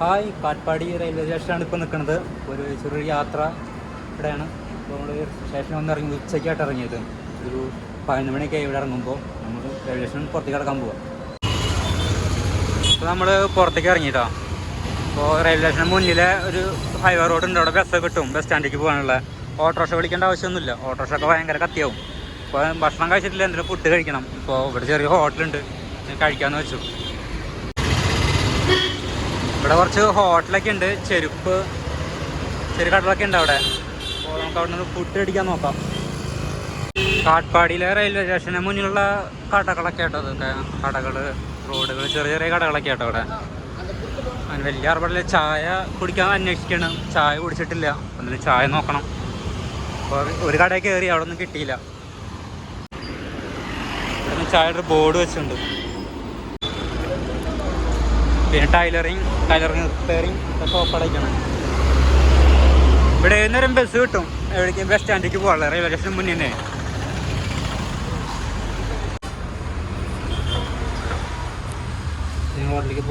Hi Katpadi railway സ്റ്റേഷനാണ് ഇപ്പോൾ നിൽക്കുന്നത്. ഒരു ചെറിയൊരു യാത്ര ഇവിടെയാണ്. അപ്പോൾ നമ്മൾ സ്റ്റേഷനിൽ വന്ന് ഇറങ്ങി ഉച്ചയ്ക്കായിട്ട് ഇറങ്ങിയത്. ഒരു പതിനൊന്ന് മണിയൊക്കെ ഇവിടെ ഇറങ്ങുമ്പോൾ നമ്മൾ റെയിൽവേ സ്റ്റേഷനിൽ പുറത്തേക്ക് കിടക്കാൻ പോവാം. ഇപ്പോൾ നമ്മൾ പുറത്തേക്ക് ഇറങ്ങിയിട്ടോ അപ്പോൾ റെയിൽവേ സ്റ്റേഷന് മുന്നിലെ ഒരു ഹൈവേ റോഡ് ഉണ്ട്. അവിടെ ബസ് കിട്ടും. ബസ് സ്റ്റാൻഡിലേക്ക് പോകാനുള്ള. ഓട്ടോറിക്ഷ വിളിക്കേണ്ട ആവശ്യമൊന്നുമില്ല. ഓട്ടോറിക്ഷ ഒക്കെ ഭയങ്കര കത്തിയാവും. അപ്പോൾ ഭക്ഷണം കഴിച്ചിട്ടില്ല. എന്തെങ്കിലും ഫുഡ് കഴിക്കണം. ഇപ്പോൾ ഇവിടെ ചെറിയ ഹോട്ടലുണ്ട് കഴിക്കാമെന്ന് വെച്ചു. ഇവിടെ കുറച്ച് ഹോട്ടലൊക്കെ ഉണ്ട്. ചെരുപ്പ് ചെറു കടലൊക്കെ ഉണ്ട് അവിടെ. നമുക്ക് അവിടെ നിന്ന് ഫുഡ് അടിക്കാൻ നോക്കാം. കാട്ട്പാടിയിലെ റെയിൽവേ സ്റ്റേഷന് മുന്നിലുള്ള കടകളൊക്കെ ആട്ടോ അതൊക്കെ. കടകൾ റോഡുകൾ ചെറിയ ചെറിയ കടകളൊക്കെ ആട്ടോ അവിടെ. അങ്ങനെ വലിയ അറുപടില്ല ചായ കുടിക്കാൻ അന്വേഷിക്കണം. ചായ കുടിച്ചിട്ടില്ല. അതിന് ചായ നോക്കണം. അപ്പോൾ ഒരു കടയിൽ കയറി അവിടെ ഒന്നും കിട്ടിയില്ല. ചായയുടെ ബോർഡ് വെച്ചിട്ടുണ്ട്. പിന്നെ ടൈലറിങ് ടൈലറിങ് റിപ്പയറിങ് ഒക്കെ അടയ്ക്കണം ഇവിടെ നേരം ബസ് കിട്ടും? എവിടേക്കും? ബസ് സ്റ്റാൻഡിലേക്ക് പോകാനുള്ള റെയിൽവേ സ്റ്റേഷൻ മുന്നേ തന്നെ ഹോട്ടലിലേക്ക്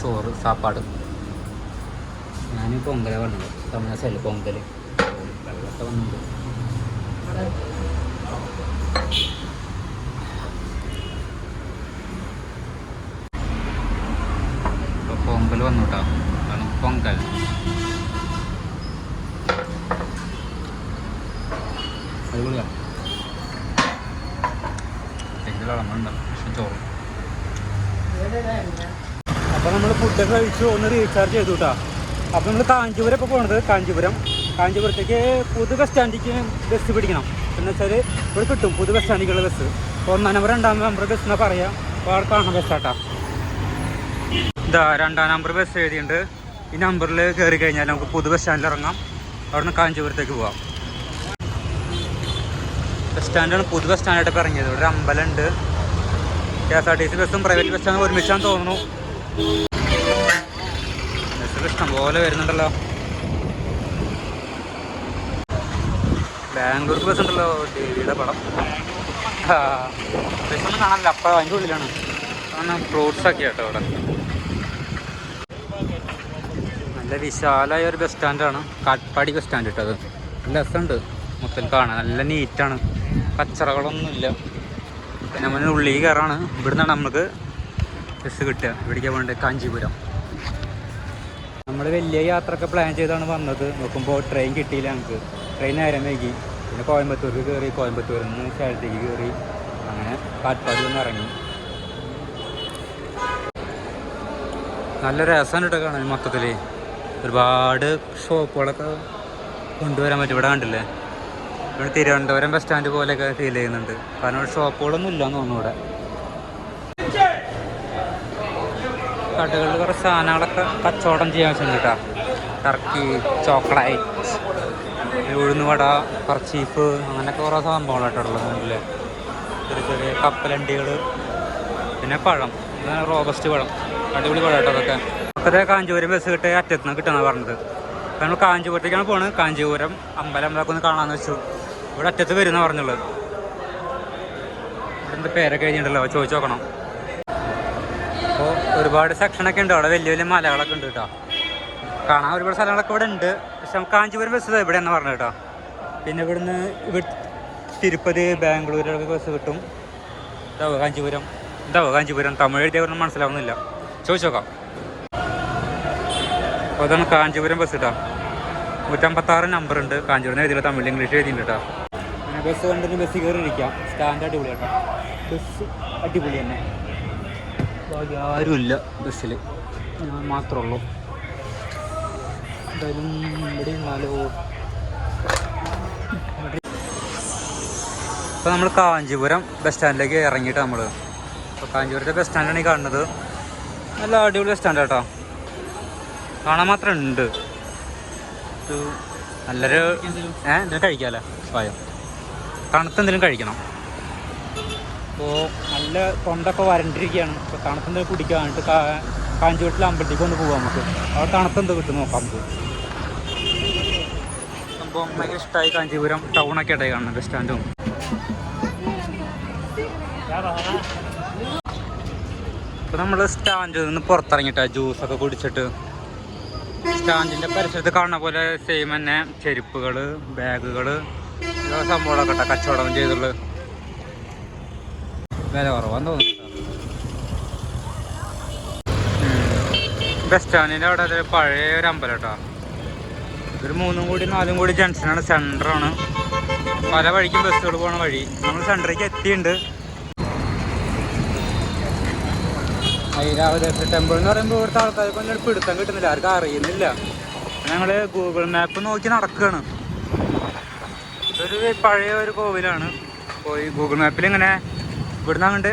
ചോറ് സാപ്പാട്. ഞാൻ പൊങ്കല പറഞ്ഞത്. തമിഴ് സ്ഥലം പൊങ്കൽ വെള്ളമൊക്കെ വന്നിട്ടുണ്ട്. പൊങ്കൽ വന്നു കേട്ടോ അതാണ് പൊങ്കൽ. അടിപൊളിയാണ് എന്തെങ്കിലും ഫുഡ് പക്ഷെ ചോറ്. അപ്പോൾ നമ്മൾ ഒന്ന് റീചാർജ് ചെയ്തു കേട്ടോ അപ്പോൾ നമ്മൾ കാഞ്ചീപുരം ഇപ്പോൾ പോണത് കാഞ്ചീപുരം. കാഞ്ചീപുരത്തേക്ക് പുതു ബസ് സ്റ്റാൻഡിലേക്ക് ബസ് പിടിക്കണം. എന്ന് വെച്ചാൽ ഇവിടെ കിട്ടും പുതു ബസ് സ്റ്റാൻഡിലേക്കുള്ള ബസ് ഒന്നാം നമ്പർ രണ്ടാം നമ്പർ ബസ് എന്നാ പറയാം. അപ്പോൾ അവിടെ കാണുന്ന ബസ്സാട്ടാ ഇതാ രണ്ടാം നമ്പർ ബസ് എഴുതിയിട്ടുണ്ട്. ഈ നമ്പറിൽ കയറി കഴിഞ്ഞാൽ നമുക്ക് പുതു ബസ് സ്റ്റാൻഡിൽ ഇറങ്ങാം. അവിടുന്ന് കാഞ്ചീപുരത്തേക്ക് പോവാം. ബസ് സ്റ്റാൻഡാണ് പുതു ബസ് സ്റ്റാൻഡായിട്ട് ഇറങ്ങിയത്. ഇവിടെ അമ്പലം അമ്പലമുണ്ട്. K S R T C ബസ്സും പ്രൈവറ്റ് ബസ്സാണ് ഒരുമിച്ചാന്ന് തോന്നുന്നു. ബസ്സൊക്കെ ഇഷ്ടം പോലെ വരുന്നുണ്ടല്ലോ. ബാംഗ്ലൂർക്ക് ബസ് ഉണ്ടല്ലോ. ദേവിയുടെ പടം. ബസ്സൊന്നും കാണാനില്ല. അപ്പം അതിന്റെ ഉള്ളിലാണ്. കാരണം ഫ്രൂട്ട്സ് ഒക്കെ കേട്ടോ അവിടെ നല്ല വിശാലമായ ഒരു ബസ് സ്റ്റാൻഡാണ് കാട്ട്പാടി ബസ് സ്റ്റാൻഡ് കേട്ടോ അത്. നല്ല രസമുണ്ട്. മൊത്തം കാണാൻ നല്ല നീറ്റാണ് കച്ചറകളൊന്നുമില്ല. നമ്മൾ ഉള്ളിൽ കയറാണ്. ഇവിടുന്നാണ് നമുക്ക് ബസ് കിട്ടുക. ഇവിടേക്ക് പോകേണ്ടത് കാഞ്ചീപുരം. നമ്മൾ വലിയ യാത്രയൊക്കെ പ്ലാൻ ചെയ്താണ് വന്നത്. നോക്കുമ്പോൾ ട്രെയിൻ കിട്ടിയില്ല ഞങ്ങൾക്ക് ട്രെയിൻ നേരം വൈകി. പിന്നെ കോയമ്പത്തൂർക്ക് കയറി കോയമ്പത്തൂരിൽ നിന്ന് സ്ഥലത്തേക്ക് കയറി. അങ്ങനെ കാട്ട്പാടി ഒന്ന് ഇറങ്ങി. നല്ല രസമാണ് കേട്ടോ കാണാൻ മൊത്തത്തിൽ ഒരുപാട് ഷോപ്പുകളൊക്കെ കൊണ്ടുവരാൻ പറ്റും. ഇവിടെ കണ്ടില്ലേ? ഇവിടെ തിരുവനന്തപുരം ബസ് സ്റ്റാൻഡ് പോലെയൊക്കെ ഫീൽ ചെയ്യുന്നുണ്ട്. കാരണം ഇവിടെ ഷോപ്പുകളൊന്നും ഇല്ലയെന്ന് തോന്നുന്നു ഇവിടെ. കടകളിൽ കുറച്ച് സാധനങ്ങളൊക്കെ കച്ചവടം ചെയ്യാൻ വെച്ചിട്ടുണ്ട് കേട്ടോ ടർക്കി ചോക്ലേറ്റ് ഉഴുന്നുവട കർച്ചീഫ് അങ്ങനെയൊക്കെ കുറേ സംഭവങ്ങളാട്ടോ ഉള്ളത് ചെറിയ ചെറിയ കപ്പലണ്ടികൾ പിന്നെ പഴം. റോബസ്റ്റ് പഴം. അടിപൊളി പഴം കേട്ടോ അതൊക്കെ. അക്കരെ കാഞ്ചീപുരം ബസ് കിട്ടിയ അറ്റത്തുനിന്ന് കിട്ടണം പറഞ്ഞത്. നമ്മൾ കാഞ്ചീപുരത്തേക്കാണ് പോണത്. കാഞ്ചീപുരം അമ്പലം അമ്പലമൊക്കെ ഒന്ന് കാണാമെന്ന് വെച്ചു. ഇവിടെ അറ്റത്ത് വരുന്ന പറഞ്ഞുള്ളത് ഇവിടെ എന്താ പേരൊക്കെ കഴിഞ്ഞിട്ടുണ്ടല്ലോ ചോദിച്ചു നോക്കണം. അപ്പോൾ ഒരുപാട് സെക്ഷനൊക്കെ ഉണ്ട്. അവിടെ വലിയ വലിയ മലകളൊക്കെ ഉണ്ട് കേട്ടോ കാണാൻ ഒരുപാട് സ്ഥലങ്ങളൊക്കെ ഇവിടെ ഉണ്ട്. പക്ഷെ കാഞ്ചീപുരം ബസ് ഇവിടെ എന്ന് പറഞ്ഞു കേട്ടോ പിന്നെ ഇവിടുന്ന് ഇവിടെ തിരുപ്പതി ബാംഗ്ലൂരിലൊക്കെ ബസ് കിട്ടും. ഇതാവോ കാഞ്ചീപുരം? ഇതാവോ കാഞ്ചീപുരം? തമിഴ് എഴുതിയവരൊന്നും മനസ്സിലാവുന്നില്ല. ചോദിച്ചു നോക്കാം. അപ്പോൾ അതാണ് കാഞ്ചീപുരം ബസ് കേട്ടോ നൂറ്റമ്പത്താറ് നമ്പർ ഉണ്ട്. കാഞ്ചീപുരം എഴുതിയില്ല തമിഴ് ഇംഗ്ലീഷ് എഴുതിയിട്ടുണ്ട് കേട്ടോ ബസ് കണ്ടിട്ട് ബസ് കയറി ഇരിക്കാം. സ്റ്റാൻഡ് അടിപൊളി കേട്ടോ. ബസ് അടിപൊളി തന്നെ. ആരുമില്ല ബസ്സിൽ ഞാൻ മാത്രമേ ഉള്ളൂ. എന്തായാലും ഇവിടെ നാലോ ഇപ്പോൾ നമ്മൾ കാഞ്ചീപുരം ബസ് സ്റ്റാൻഡിലേക്ക് ഇറങ്ങിയിട്ട് നമ്മൾ അപ്പോൾ കാഞ്ചീപുരത്തെ ബസ് സ്റ്റാൻഡാണ് ഈ കാണുന്നത്. നല്ല അടിപൊളി ബസ് സ്റ്റാൻഡ് കേട്ടോ കാണാൻ മാത്രം ഉണ്ട് നല്ലൊരു ഏഹ് എന്തെങ്കിലും കഴിക്കാമല്ലേ സ്വയം. തണുത്ത് എന്തെങ്കിലും കഴിക്കണം. അപ്പോൾ നല്ല തൊണ്ടൊക്കെ വരണ്ടിരിക്കുകയാണ്. അപ്പോൾ തണുത്തെന്ത് കുടിക്കാനായിട്ട് കാഞ്ചുവട്ടിൽ അമ്പലത്തേക്ക് ഒന്ന് പോകാം നമുക്ക്. അവിടെ തണുത്തെന്ത് കിട്ടും നോക്കാം നമുക്ക്. സംഭവം ഭയങ്കര ഇഷ്ടമായി കാഞ്ചീപുരം ടൗണൊക്കെ ഇടയിൽ കാണുന്നത് ബസ് സ്റ്റാൻഡും. ഇപ്പോൾ നമ്മൾ നമ്മൾ സ്റ്റാൻഡിൽ നിന്ന് പുറത്തിറങ്ങിട്ടാ ജ്യൂസൊക്കെ കുടിച്ചിട്ട് സ്റ്റാൻഡിന്റെ പരിസരത്ത് കാണുന്ന പോലെ സെയിം തന്നെ ചെരുപ്പുകൾ ബാഗുകൾ സംഭവങ്ങളൊക്കെ കേട്ടോ കച്ചവടം ചെയ്തുള്ളു. വില കുറവാന്ന് തോന്നുന്നു ബസ് സ്റ്റാൻഡിന്റെ അവിടെ അതൊരു പഴയ ഒരു അമ്പലം കേട്ടോ. ഇതൊരു മൂന്നും കൂടി നാലും കൂടി ജംഗ്ഷനാണ് സെന്ററാണ് പല വഴിക്കും ബസ്സുകൾ പോണ വഴി. നമ്മൾ സെന്ററിലേക്ക് എത്തിയിട്ടുണ്ട് ഐരാവതേശ്വര ടെമ്പിൾ എന്ന് പറയുമ്പോൾ ഇവിടുത്തെ ഒന്നും ഒരു പിടുത്തം കിട്ടുന്നില്ല. ആർക്കും അറിയുന്നില്ല. ഞങ്ങൾ ഗൂഗിൾ മാപ്പ് നോക്കി നടക്കുകയാണ് ഇതൊരു പഴയ ഒരു കോവിലാണ്. പോയി ഗൂഗിൾ മാപ്പിൽ ഇങ്ങനെ ഇവിടുന്ന് അങ്ങോട്ട്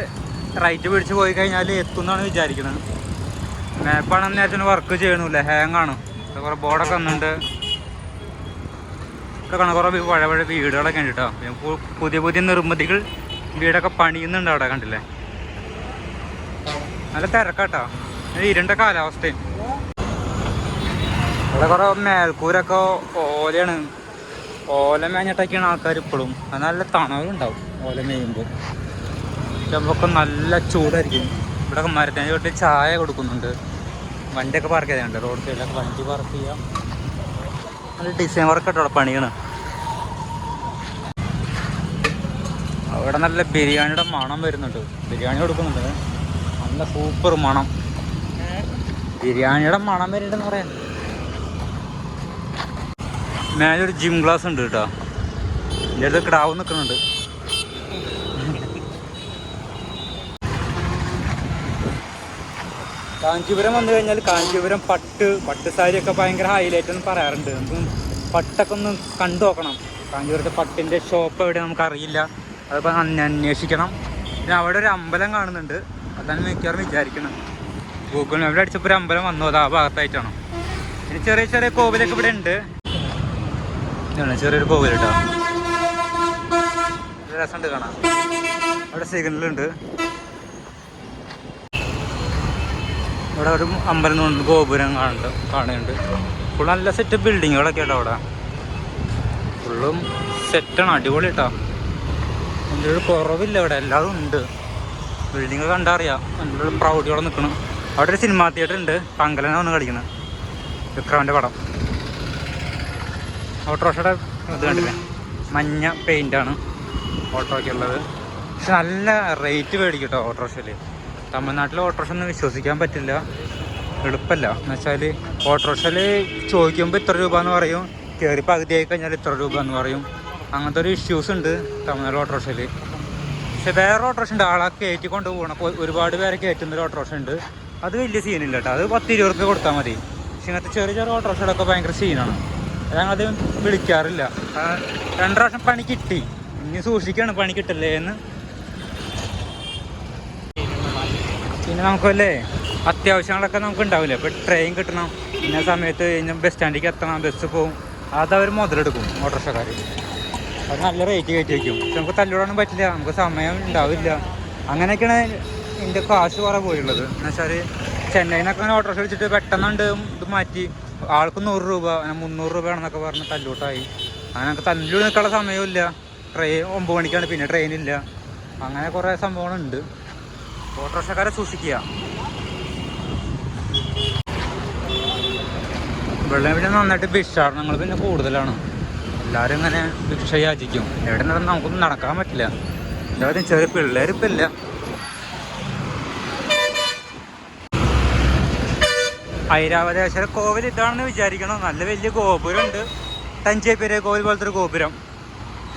റൈറ്റ് പിടിച്ച് പോയി കഴിഞ്ഞാൽ എത്തും എന്നാണ് വിചാരിക്കുന്നത് മാപ്പാണ് നേരത്തിന് വർക്ക് ചെയ്യണില്ല? ഹാങ് ആണ്. കുറേ ബോർഡൊക്കെ വന്നിട്ടുണ്ട് ഇവിടെ കാണാൻ കുറേ പഴയ പഴയ വീടുകളൊക്കെ ഉണ്ട് കേട്ടോ പുതിയ പുതിയ നിർമ്മിതികൾ വീടൊക്കെ പണിയുന്നുണ്ട് അവിടെ കണ്ടില്ലേ? നല്ല തിരക്കാട്ടോ. ഇരുണ്ട കാലാവസ്ഥയും. ഇവിടെ കുറെ മേൽക്കൂരൊക്കെ ഓലയാണ്. ഓല മേഞ്ഞിട്ടൊക്കെയാണ് ആൾക്കാർ ഇപ്പോഴും അത് നല്ല തണവുണ്ടാവും ഓല മേയുമ്പോൾ ചെമ്പൊക്കെ നല്ല ചൂടായിരിക്കും. ഇവിടെ മരത്തിന്റെ വീട്ടിൽ ചായ കൊടുക്കുന്നുണ്ട്. വണ്ടിയൊക്കെ പാർക്ക് ചെയ്തുണ്ട് റോഡ് സൈഡിലൊക്കെ വണ്ടി പാർക്ക് ചെയ്യാം. നല്ല ഡിസൈൻ വർക്ക് കേട്ടോ പണിയാണ്. അവിടെ നല്ല ബിരിയാണിയുടെ മണം വരുന്നുണ്ട്. ബിരിയാണി കൊടുക്കുന്നുണ്ട്. നല്ല സൂപ്പർ മണം. ബിരിയാണിയുടെ മണം വരുന്നുണ്ടെന്ന് പറയാം മേലൊരു ജിം ഗ്ലാസ് ഉണ്ട് കേട്ടോ. എന്റെ അടുത്ത് കിടാവ് നിൽക്കുന്നുണ്ട്. കാഞ്ചീപുരം വന്നു കഴിഞ്ഞാൽ കാഞ്ചീപുരം പട്ട് പട്ട് സാരി ഒക്കെ ഭയങ്കര ഹൈലൈറ്റ് എന്ന് പറയാറുണ്ട്. നമുക്ക് പട്ടൊക്കെ ഒന്ന് കണ്ടു നോക്കണം. കാഞ്ചീപുരത്തെ പട്ടിന്റെ ഷോപ്പ് എവിടെ നമുക്കറിയില്ല അതിപ്പോൾ അന്വേഷിക്കണം. പിന്നെ അവിടെ ഒരു അമ്പലം കാണുന്നുണ്ട്. അതാണ് മിക്കവാറും വിചാരിക്കണം. ഗൂഗിൾ മാപ്പിൽ അടിച്ചപ്പോൾ ഒരു അമ്പലം വന്നു അത് ആ ഭാഗത്തായിട്ടാണോ. പിന്നെ ചെറിയ ചെറിയ കോവിലൊക്കെ ഇവിടെ ഉണ്ട്. ഇതാണ് ചെറിയൊരു കോവിൽ കേട്ടോ. രസമുണ്ട് കാണാം അവിടെ സിഗ്നലുണ്ട് ഇവിടെ ഒരു അമ്പലം കൊണ്ട് ഗോപുരം കാണുന്നുണ്ട് കാണുന്നുണ്ട്. ഫുൾ നല്ല സെറ്റ് ബിൽഡിങ്ങുകളൊക്കെ കേട്ടോ അവിടെ. ഫുള്ളും സെറ്റാണ് അടിപൊളി കേട്ടോ. എന്റെ ഒരു കുറവില്ല ഇവിടെ എല്ലാതും ഉണ്ട്. ബിൽഡിങ് കണ്ടറിയാം ഒരു പ്രൗഢിയോടെ നിൽക്കണം അവിടെ ഒരു സിനിമാ തിയേറ്റർ ഉണ്ട്. പങ്കലനാണ് വന്ന് കളിക്കുന്നത്. വിക്രമന്റെ പടം. ഓട്ടോറിക്ഷയുടെ ഇത് കണ്ടില്ലേ? മഞ്ഞ പെയിന്റാണ് ഓട്ടോയ്ക്കുള്ളത് പക്ഷെ നല്ല റേറ്റ് മേടിക്കും കേട്ടോ ഓട്ടോറിക്ഷയിൽ തമിഴ്നാട്ടിലെ ഓട്ടോറിക്ഷ ഒന്നും വിശ്വസിക്കാൻ പറ്റില്ല. എളുപ്പമല്ല എന്ന് വെച്ചാൽ ഓട്ടോറിക്ഷയിൽ ചോദിക്കുമ്പോൾ ഇത്ര രൂപ എന്ന് പറയും. കയറി പകുതിയായി കഴിഞ്ഞാൽ ഇത്ര രൂപ എന്ന് പറയും. അങ്ങനത്തെ ഒരു ഇഷ്യൂസ് ഉണ്ട് തമിഴ്നാട് ഓട്ടോറിക്ഷയിൽ പക്ഷെ വേറെ ഓട്ടോറിക്ഷ ഉണ്ട്. ആളെ കയറ്റി കൊണ്ടുപോകണം അപ്പോൾ ഒരുപാട് പേരെ കയറ്റുന്ന ഒരു ഓട്ടോറിക്ഷ ഉണ്ട്. അത് വലിയ സീനില്ല കേട്ടോ. അത് പത്ത് ഇരുപത് റുപ്യ കൊടുത്താൽ മതി. പക്ഷെ ഇങ്ങനത്തെ ചെറിയ ചെറിയ ഓട്ടോറിക്ഷകളൊക്കെ ഭയങ്കര സീനാണ്. ഞങ്ങളത് വിളിക്കാറില്ല. രണ്ടു പ്രാവശ്യം പണി കിട്ടി. ഇനി സൂക്ഷിക്കാണ് പണി കിട്ടല്ലേ എന്ന്. പിന്നെ നമുക്കല്ലേ അത്യാവശ്യങ്ങളൊക്കെ നമുക്ക് ഉണ്ടാവില്ല? ഇപ്പം ട്രെയിൻ കിട്ടണം. ഇന്ന സമയത്ത് ഇന്ന ബസ് സ്റ്റാൻഡിലേക്ക് എത്തണം. ബസ് പോകും അത് അവർ മുതലെടുക്കും ഓട്ടോറിക്ഷക്കാർ അത് നല്ല റേറ്റ് കയറ്റി വയ്ക്കും പക്ഷെ നമുക്ക് തല്ലിവിടാനും പറ്റില്ല. നമുക്ക് സമയം ഉണ്ടാവില്ല. അങ്ങനെയൊക്കെയാണ് എന്റെ കാശ് കുറേ പോയുള്ളത് എന്ന് വെച്ചാൽ ചെന്നൈയിൽ നിന്നൊക്കെ അങ്ങനെ ഓട്ടോറിക്ഷ വിളിച്ചിട്ട് പെട്ടെന്നുണ്ട് ഇത് മാറ്റി. ആൾക്ക് നൂറ് രൂപ മുന്നൂറ് രൂപയാണെന്നൊക്കെ പറഞ്ഞ് തല്ലൂട്ടായി. അങ്ങനെ നമുക്ക് തല്ലു നിൽക്കാനുള്ള സമയമില്ല ട്രെയിൻ ഒമ്പത് മണിക്കാണ് പിന്നെ ട്രെയിനില്ല. അങ്ങനെ കുറേ സംഭവങ്ങളുണ്ട്. ഓട്ടോറിക്ഷക്കാരെ സൂക്ഷിക്കുക. വെള്ളം പിന്നെ നന്നായിട്ട് ഭിക്ഷാടനങ്ങൾ പിന്നെ കൂടുതലാണ്. എല്ലാവരും ഇങ്ങനെ ഭിക്ഷ യാചിക്കും എവിടെ നടന്ന് നമുക്കൊന്നും നടക്കാൻ പറ്റില്ല. എല്ലാവരും ചെറിയ പിള്ളേരിപ്പില്ല ഐരാവതേശ്വര കോവിൽ ഇതാണെന്ന് വിചാരിക്കണം? നല്ല വലിയ ഗോപുരമുണ്ട്. തഞ്ചേപ്പേരെ കോവിൽ പോലത്തെ ഒരു ഗോപുരം.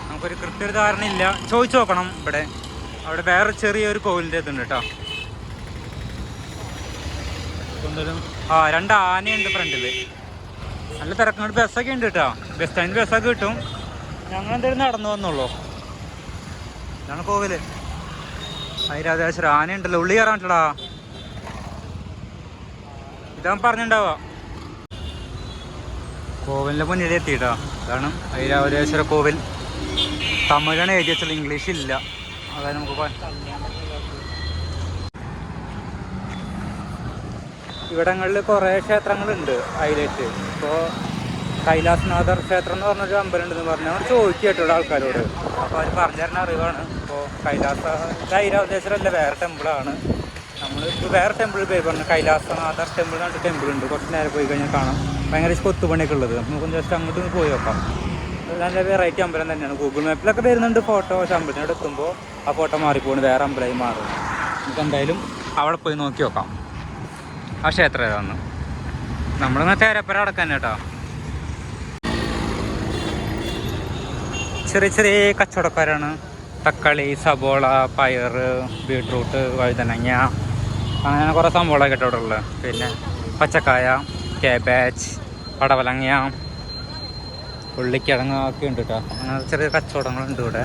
നമുക്കൊരു കൃത്യൊരു ധാരണ ഇല്ല ചോദിച്ചു നോക്കണം ഇവിടെ. അവിടെ വേറെ ചെറിയൊരു കോവിലിന്റെ ഇതുണ്ട് കേട്ടോ. ആ രണ്ട് ആനയുണ്ട് ഫ്രണ്ടിൽ നല്ല തിരക്കുണ്ട് ബസ്സൊക്കെ ഉണ്ട് കേട്ടോ ബസ് സ്റ്റാൻഡിൽ ബസ്സൊക്കെ കിട്ടും ഞങ്ങൾ എന്തായാലും നടന്നു വന്നുള്ളൂ ഇതാണ് കോവിൽ ആന ഉണ്ടല്ലോ ഉള്ളി കയറാൻ പറ്റടാ ഇതാ പറഞ്ഞിണ്ടാവാ കോവിലിന്റെ മുന്നിൽ എത്തിയിട്ടാ ഇതാണ് ഐരാവതേശ്വര കോവിൽ തമിഴാണ് എഴുതി വെച്ചുള്ള ഇംഗ്ലീഷ് ഇല്ല അതായത് നമുക്ക് ഇവിടങ്ങളിൽ കുറേ ക്ഷേത്രങ്ങളുണ്ട് ഹൈലൈറ്റ് ഇപ്പോൾ കൈലാസ്നാഥർ ക്ഷേത്രം എന്ന് പറഞ്ഞൊരു അമ്പലം ഉണ്ടെന്ന് പറഞ്ഞു അവർ കേട്ടോ ആൾക്കാരോട്. അപ്പോൾ അവർ പറഞ്ഞു തരുന്ന അറിവാണ്. ഇപ്പോൾ കൈലാസ ഐരാവതേശ്വരല്ല വേറെ ടെമ്പിളാണ് നമ്മളിപ്പോൾ വേറെ ടെമ്പിൾ പോയി പറഞ്ഞു കൈലാസനാഥർ ടെമ്പിൾ എന്ന് ടെമ്പിൾ ഉണ്ട്. കുറച്ച് നേരം പോയി കഴിഞ്ഞാൽ കാണാം. ഭയങ്കര കൊത്തുപണിയൊക്കെ ഉള്ളത്. നമുക്ക് ജസ്റ്റ് അങ്ങോട്ട് പോയി നോക്കാം. നല്ല വെറൈറ്റി അമ്പലം തന്നെയാണ്. ഗൂഗിൾ മാപ്പിലൊക്കെ വരുന്നുണ്ട് ഫോട്ടോ പക്ഷെ അമ്പലത്തിനോട് എത്തുമ്പോൾ ആ ഫോട്ടോ മാറിപ്പോണ് വേറെ അമ്പലമായി മാറും. നമുക്ക് എന്തായാലും അവിടെ പോയി നോക്കി നോക്കാം. ആ ക്ഷേത്രം ഏതാന്ന് നമ്മളിങ്ങനെ തേരപ്പര അടക്കാൻ കേട്ടോ. ചെറിയ ചെറിയ കച്ചവടക്കാരാണ്. തക്കാളി സബോള പയർ ബീട്രൂട്ട് വഴുതനങ്ങ അങ്ങനെ കുറേ സംഭവങ്ങളൊക്കെ കേട്ടോ ഇവിടെ ഉള്ളത് പിന്നെ പച്ചക്കായ കാബേജ് പടവലങ്ങ ഉള്ളിക്കിഴങ്ങ് ഒക്കെ ഉണ്ട് കേട്ടോ. അങ്ങനെ ചെറിയ കച്ചവടങ്ങളുണ്ട് ഇവിടെ.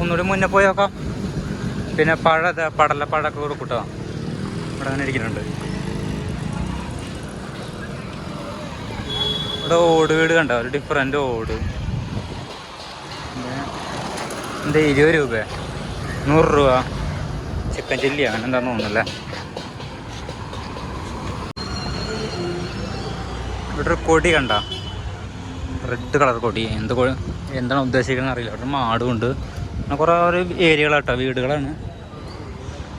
ഒന്നുകൂടി മുന്നേ പോയി നോക്കാം. പിന്നെ പഴ പടല പഴമൊക്കെ കൊടുക്കും കേട്ടോ ഇവിടെ അങ്ങനെ ഓട് വീട് കണ്ട? ഒരു ഡിഫറെന്റ് ഓട്. എന്താ ഇരുപത് രൂപ നൂറ് രൂപ. ചിക്കൻ ചില്ലി അങ്ങനെ എന്താണെന്ന് തോന്നുന്നില്ല. ഇവിടെ ഒരു കൊടി കണ്ട? റെഡ് കളർ കൊടി. എന്ത് എന്താണ് ഉദ്ദേശിക്കുന്നത് അറിയില്ല. ഇവിടെ മാടുമുണ്ട് പിന്നെ കുറേ ഒരു ഏരിയകളാട്ടോ വീടുകളാണ്.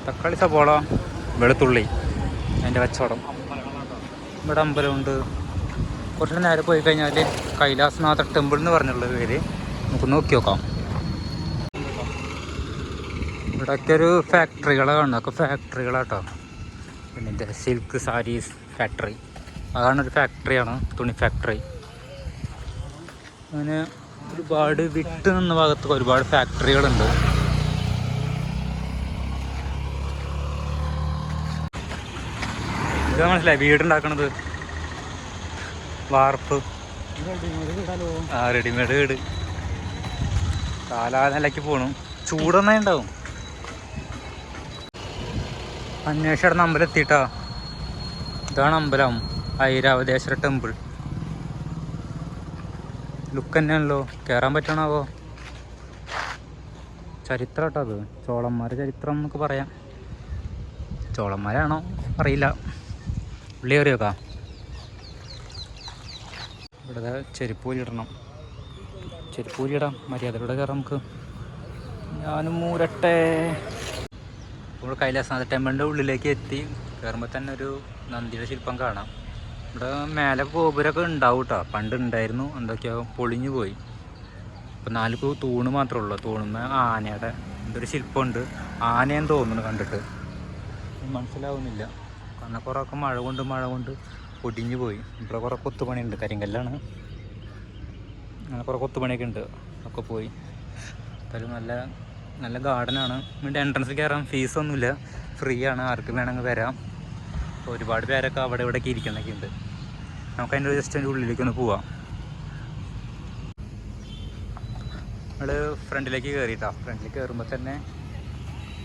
തക്കാളി സബോള വെളുത്തുള്ളി അതിന്റെ കച്ചവടം. ഇവിടെ അമ്പലമുണ്ട്. കുറച്ച് നേരെ പോയി കഴിഞ്ഞാൽ കൈലാസനാഥ ടെമ്പിൾ എന്ന് പറഞ്ഞുള്ള പേര്. നമുക്ക് നോക്കി നോക്കാം. ഇവിടെയൊക്കെ ഒരു ഫാക്ടറികളാണ് ഒക്കെ ഫാക്ടറികളാട്ടോ. പിന്നെ സിൽക്ക് സാരീസ് ഫാക്ടറി. അതാണ് ഒരു ഫാക്ടറിയാണ് തുണി ഫാക്ടറി. അങ്ങനെ ഒരുപാട് വിട്ട് നിന്ന ഭാഗത്തൊക്കെ ഒരുപാട് ഫാക്ടറികളുണ്ട്. ഇത് മനസ്സിലായി. വീടുണ്ടാക്കണത്. വാർപ്പ്. ആ റെഡിമെയ്ഡ് വീട്. കാലാനിലയ്ക്ക് പോണു. ചൂടൊന്നേ ഉണ്ടാവും. അന്വേഷിച്ച് നടന്ന അമ്പലം എത്തിയിട്ടാ. ഇതാണ് അമ്പലം. ഐരാവതേശ്വര ടെമ്പിൾ. ലുക്ക് തന്നെയാണല്ലോ. കയറാൻ പറ്റണാവോ? ചരിത്രം കേട്ടോ അത്. ചോളന്മാരുടെ ചരിത്രം എന്നൊക്കെ പറയാം. ചോളന്മാരാണോ? അറിയില്ല. ഉള്ളി കയറി വെക്കാം ഇവിടെ ചെരുപ്പൂരി ഇടണം ചെരുപ്പൂരി ഇടാം മര്യാദയുടെ കയറാം നമുക്ക്. ഞാനും മൂരട്ടെ. നമ്മൾ കൈലാസനാഥ ടെമ്പിളിന്റെ ഉള്ളിലേക്ക് എത്തി. കയറുമ്പോൾ തന്നെ ഒരു നന്ദിയുടെ ശില്പം കാണാം. ഇവിടെ മേലെ ഗോപുരമൊക്കെ ഉണ്ടാവും കേട്ടോ പണ്ട് ഉണ്ടായിരുന്നു. എന്തൊക്കെയോ പൊളിഞ്ഞു പോയി. ഇപ്പം നാല് തൂണ് മാത്രമേ ഉള്ളൂ. തൂണുമ്മ ആനയുടെ എന്തൊരു ശില്പമുണ്ട്. ആനയെന്ന് തോന്നുന്നു കണ്ടിട്ട്. മനസ്സിലാവുന്നില്ല. കാരണം കുറേ ഒക്കെ മഴ കൊണ്ട് മഴ കൊണ്ട് പൊടിഞ്ഞു പോയി. ഇവിടെ കുറേ കൊത്തുപണിയുണ്ട് കരിങ്കല്ലാണ്. അങ്ങനെ കുറേ കൊത്തുപണിയൊക്കെ ഉണ്ട് ഒക്കെ പോയി. എന്തായാലും നല്ല നല്ല ഗാർഡനാണ് വീണ്ടും എൻട്രൻസ് കയറാൻ ഫീസൊന്നുമില്ല ഫ്രീ ആണ് ആർക്ക് വേണമെങ്കിൽ വരാം. ഒരുപാട് പേരൊക്കെ അവിടെ ഇവിടെയൊക്കെ ഇരിക്കുന്നൊക്കെ ഉണ്ട്. നമുക്ക് അതിന്റെ ജസ്റ്റ് അതിന്റെ ഉള്ളിലേക്ക് ഒന്ന് പോവാം. നമ്മൾ ഫ്രണ്ടിലേക്ക് കയറിയിട്ടാ ഫ്രണ്ടിലേക്ക് കയറുമ്പോൾ തന്നെ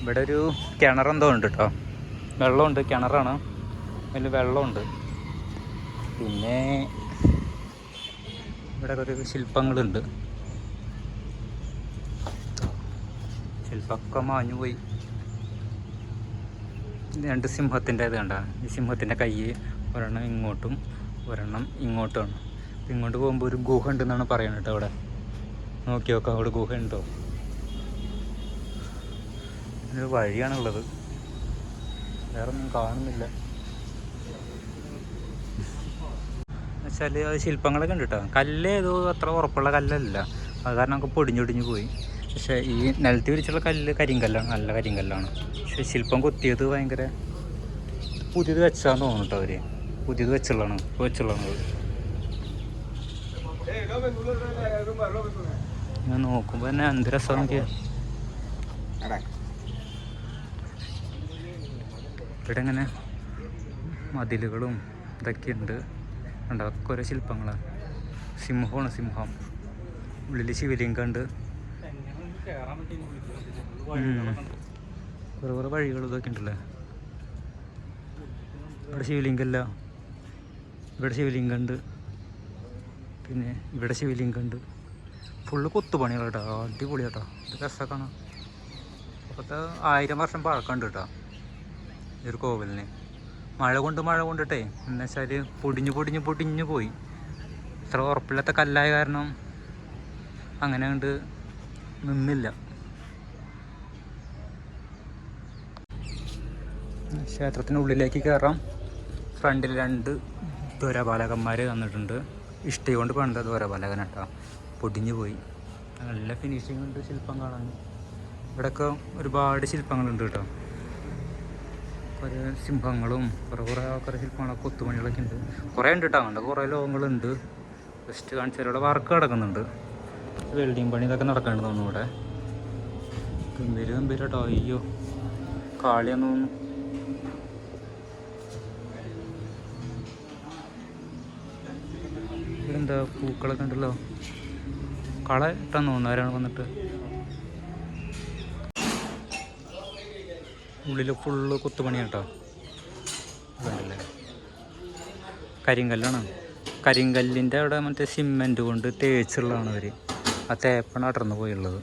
ഇവിടെ ഒരു കിണറെന്തോ ഉണ്ട് കേട്ടോ വെള്ളമുണ്ട് കിണറാണ്. അതിൽ വെള്ളമുണ്ട്. പിന്നെ ഇവിടെ കുറേ ശില്പങ്ങളുണ്ട്. ശില്പമൊക്കെ മാഞ്ഞു പോയി. രണ്ട് സിംഹത്തിന്റെ ഇത് കണ്ട? ഈ സിംഹത്തിന്റെ കൈ ഒരെണ്ണം ഇങ്ങോട്ടും ഒരെണ്ണം ഇങ്ങോട്ടുമാണ്. ഇങ്ങോട്ട് പോകുമ്പോൾ ഒരു ഗുഹ ഉണ്ടെന്നാണ് പറയുന്നത് കേട്ടോ അവിടെ. നോക്കി നോക്കാം അവിടെ ഗുഹ ഉണ്ടോ വഴിയാണുള്ളത്. വേറെ ഒന്നും കാണുന്നില്ല. വെച്ചാൽ അത് ശില്പങ്ങളൊക്കെ ഉണ്ട് കേട്ടോ കല്ല് ഏതോ അത്ര ഉറപ്പുള്ള കല്ലല്ല. അത് കാരണം നമുക്ക് പൊടിഞ്ഞൊടിഞ്ഞ് പോയി. പക്ഷേ ഈ നിലത്ത് വിരിച്ചുള്ള കല്ല് കരിങ്കല്ലാണ് നല്ല കരിങ്കല്ലാണ്. പക്ഷേ ശില്പം കൊത്തിയത് ഭയങ്കര പുതിയത് വെച്ചാന്ന് തോന്നുന്നു കേട്ടോ അവർ പുതിയത് വെച്ചുള്ളതാണ് ഇപ്പോൾ വെച്ചുള്ളതാണ് ഞാൻ നോക്കുമ്പോൾ തന്നെ എന്ത് രസം നോക്കിയാ. ഇവിടെ ഇങ്ങനെ മതിലുകളും ഇതൊക്കെ ഉണ്ട് കണ്ടോ? അതൊക്കെ ഓരോ ശില്പങ്ങളാണ് സിംഹമാണ് സിംഹം. ഉള്ളിൽ ശിവലിംഗം ഉണ്ട്. കുറേ കുറേ വഴികൾ ഇതൊക്കെ ഉണ്ടല്ലേ? ഇവിടെ ശിവലിംഗമല്ല ഇവിടെ ശിവലിംഗം ഉണ്ട്. പിന്നെ ഇവിടെ ശിവലിംഗം ഉണ്ട്. ഫുള്ള് കൊത്തുപണികൾ കേട്ടോ അടിപൊളി കേട്ടോ ഇത് രസമൊക്കെയാണ് അപ്പോഴത്തെ ആയിരം വർഷം പഴക്കമുണ്ട് കേട്ടോ. ഈ ഒരു കോവിലിന്. മഴ കൊണ്ട് മഴ കൊണ്ടിട്ടേ. എന്ന് വെച്ചാൽ പൊടിഞ്ഞു പൊടിഞ്ഞു പൊടിഞ്ഞു പോയി. ഇത്ര ഉറപ്പില്ലാത്ത കല്ലായ കാരണം അങ്ങനെ കണ്ട് നിന്നില്ല. ക്ഷേത്രത്തിനുള്ളിലേക്ക് കയറാം ഫ്രണ്ടിൽ രണ്ട് ദ്വരപാലകന്മാർ തന്നിട്ടുണ്ട് ഇഷ്ടം കൊണ്ട് പണിത ദ്വരപാലകൻ കേട്ടോ പൊടിഞ്ഞു പോയി. നല്ല ഫിനിഷിംഗ് ഉണ്ട് ശില്പം കാണാൻ. ഇവിടെയൊക്കെ ഒരുപാട് ശില്പങ്ങളുണ്ട് കേട്ടോ. കുറേ സിംഹങ്ങളും കുറേ കുറേ ആൾക്കാരെ ശില്പങ്ങളൊക്കെ കൊത്തുപണികളൊക്കെ ഉണ്ട്. കുറേ ഉണ്ട് കേട്ടോ കുറേ ലോകങ്ങളുണ്ട്. ജസ്റ്റ് കാണിച്ചാൽ വർക്ക് കിടക്കുന്നുണ്ട് വെൽഡിങ് പണി ഇതൊക്കെ നടക്കുന്നുണ്ട് തോന്നുന്നു ഇവിടെ. ഗംഭീര ഗംഭീര കേട്ടോ അയ്യോ. കാളിയെന്ന് തോന്നുന്നു. എന്താ പൂക്കളൊക്കെ ഉണ്ടല്ലോ. കള ഇട്ടാന്ന് തോന്നുന്നു. ആരാണ് വന്നിട്ട്? ഉള്ളിൽ ഫുള്ള് കുത്തുപണി കേട്ടോ കണ്ടില്ലേ? കരിങ്കല്ലാണ്. കരിങ്കല്ലിന്റെ അവിടെ മറ്റേ സിമെന്റ് കൊണ്ട് തേച്ചുള്ളതാണ് അവർ ആ തേപ്പാണ് അടർന്നു പോയുള്ളത്.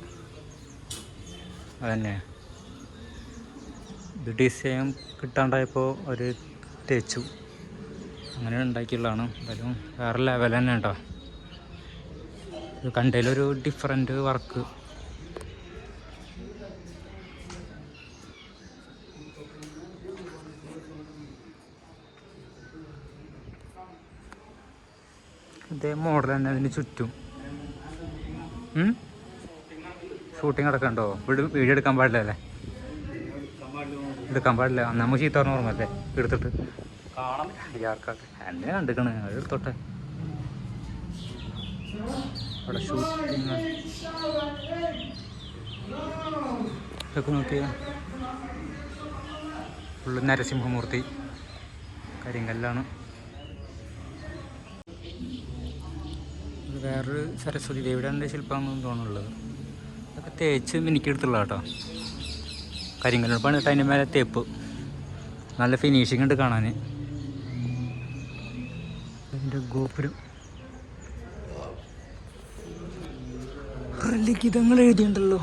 അതന്നെ. ഇത് ഡിസൈൻ കിട്ടാണ്ടായപ്പോൾ അവർ തേച്ചു. അങ്ങനെ ഉണ്ടാക്കിയുള്ളതാണ്. എന്തായാലും വേറെ ലെവൽ തന്നെ കേട്ടോ ഇത് കണ്ടതിലൊരു ഡിഫറെന്റ് വർക്ക് ഇതേ മോഡൽ തന്നെ അതിന് ചുറ്റും. ഷൂട്ടിംഗ് നടക്കണ്ടോ? വീട് വീഡിയോ എടുക്കാൻ പാടില്ല അല്ലേ? എടുക്കാൻ പാടില്ല. നമുക്ക് ചീത്ത പറഞ്ഞ ഓർമ്മല്ലേ എടുത്തിട്ട്. എന്നെ കണ്ടിക്കണ്. അത് എടുത്തോട്ടെ. അവിടെ ഷൂട്ടിങ് ഇതൊക്കെ നോക്കിയ. ഫുള്ള് നരസിംഹമൂർത്തി. കരിങ്കല്ലാണ്. വേറൊരു സരസ്വതി ദേവിയുടെ ശില്പമാണെന്ന് തോന്നുന്നുള്ളത്. അതൊക്കെ തേച്ച് മിനിക്കെടുത്തുള്ള കേട്ടോ കരിങ്കല്ലോട് പണിട്ട് അതിന്റെ മേലെ തേപ്പ്. നല്ല ഫിനിഷിംഗ് ഉണ്ട് കാണാൻ അതിന്റെ ഗോപുരം. ലിഖിതങ്ങൾ എഴുതിയുണ്ടല്ലോ